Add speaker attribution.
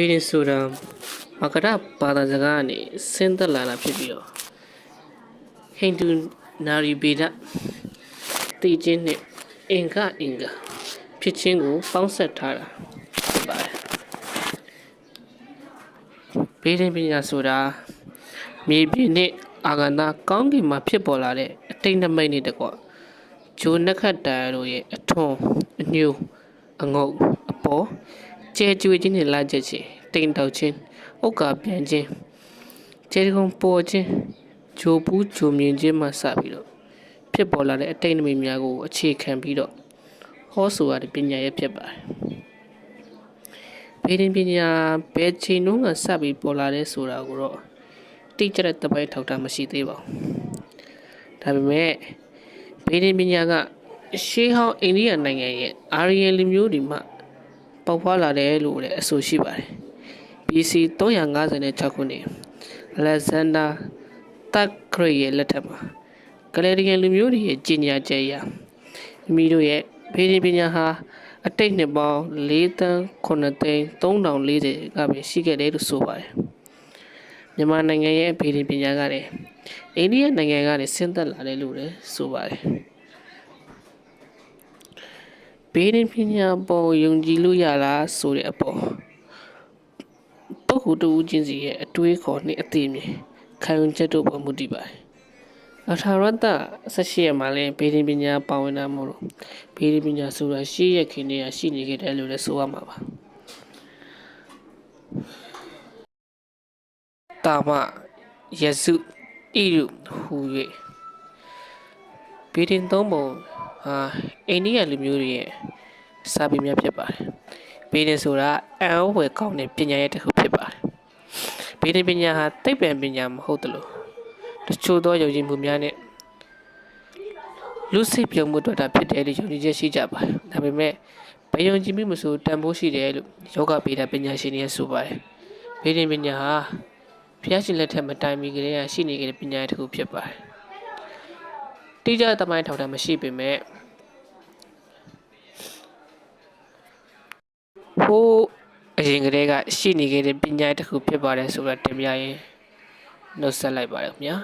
Speaker 1: ဘေးရင်ဆိုတာမကရဘာသာစကားကနေဆင်းသက်လာတာဖြစ်ပြီးတော့ဟိန္ဒူနာရီဗေဒတည်ခြင်းနဲ့အင်္ဂအင်္ဂဖြစ်ခြင်းကိုပေါင်းစပ်ထားတာဖြစ်ပါတယ်ဘေးရင်ပညာဆိုတာမြေပြင်နဲ့အာဂန္တကောင်းကင်မှာဖြစ်ပေါ်လာတဲ့အတိတ်နမိတ်နဲ့တကွဂျိုနခတ်တာတို့ရဲ့အထွန်းအညို့အငုတ်အပေါ် ကျဲကျွေးခြင်းနဲ့လာချက်ချင်းတိမ်တောက်ခြင်းဥက္ကာပြန်ခြင်းကျဲကုံပေါ်ခြင်းဂျိုပူးဂျိုမြင်ခြင်းမှစပြီးတော့ဖြစ်ပေါ်လာတဲ့အတိတ်နမိတ်များကိုအခြေခံပြီးတော့ဟောဆိုရတဲ့ပညာရဲ့ဖြစ်ပါတယ်ဘေးရင်ပညာဘယ်ချိန်လုံးကစပြီးပေါ်လာတဲ့ဆိုတာကိုတော့တိကျတဲ့တပိုင်းထောက်တာမရှိသေးပါဘူးဒါပေမဲ့ဘေးရင်ပညာကရှေးဟောင်းအိန္ဒိယနိုင်ငံရဲ့အာရီယန်လူမျိုးတွေမှ ပေါက်ဖွာလာတယ်လို့လည်းအဆိုရှိပါတယ် BC 356ခုနှစ်အလက်ဇန်ဒါတက်ဂရိရဲ့လက်ထက်မှာဂလေရီယန်လူမျိုးတွေရဲ့ကြီးညာချက်အရမိမိတို့ရဲ့ဘေးရင်ပညာဟာအတိတ်နှစ်ပေါင်း4တန်း9သိန်း3040ကပဲရှိခဲ့တယ်လို့ဆိုပါတယ်မြန်မာနိုင်ငံရဲ့ဘေးရင်ပညာကလည်းအိန္ဒိယနိုင်ငံကနေဆင်းသက်လာတယ်လို့လည်းဆိုပါတယ် ဘေးရင်ပညာပေါ်ယုံကြည်လို့ရလားဆိုတဲ့အပေါ်ပုဂ္ဂိုလ်တူချင်းစီရဲ့အတွေးခေါ်နဲ့အသိမြင်ခံယူချက်တို့ပေါ်မူတည်ပါတယ်အထာရတ18ရက်မှာလည်းဘေးရင်ပညာပါဝင်တာမို့လို့ဘေးရင်ပညာဆိုတာရှေ့ရက်ခင်တည်းကရှိနေခဲ့တယ်လို့လည်းဆိုရမှာပါတာမယစုဣရုဟူ၍ဘေးရင်သုံးပုံ ဟာအိန္ဒိယလူမျိုးတွေရဲ့စာပေများဖြစ်ပါတယ်ဘေးရင်ဆိုတာအံ့ဩဖွယ်ကောင်းတဲ့ပညာရဲ့တစ်ခုဖြစ်ပါတယ်ဘေးရင်ပညာဟာသိပ္ပံပညာမဟုတ်သလိုတချို့သောယုံကြည်မှုများနဲ့လူစိတ်ပြုံမှုတွေ့တာဖြစ်တယ်လို့ယုံကြည်ချက်ရှိကြပါတယ်ဒါပေမဲ့ဘယ်ယုံကြည်မှုမဆိုတန်ဖိုးရှိတယ်လို့ယောဂဗေဒပညာရှင်တွေကဆိုပါတယ်ဘေးရင်ပညာဟာဘုရားရှင်လက်ထက်မတိုင်မီကလေးကရှိနေခဲ့တဲ့ပညာတစ်ခုဖြစ်ပါတယ်တိကျသမိုင်းထောက်တာမရှိပေမဲ့ ဟိုးအရင်ကတည်းကရှိနေခဲ့တဲ့ပညာတစ်ခုဖြစ်ပါတယ်ဆိုတော့တင်ပြရင်နှုတ်ဆက်လိုက်ပါတယ်ခင်ဗျာ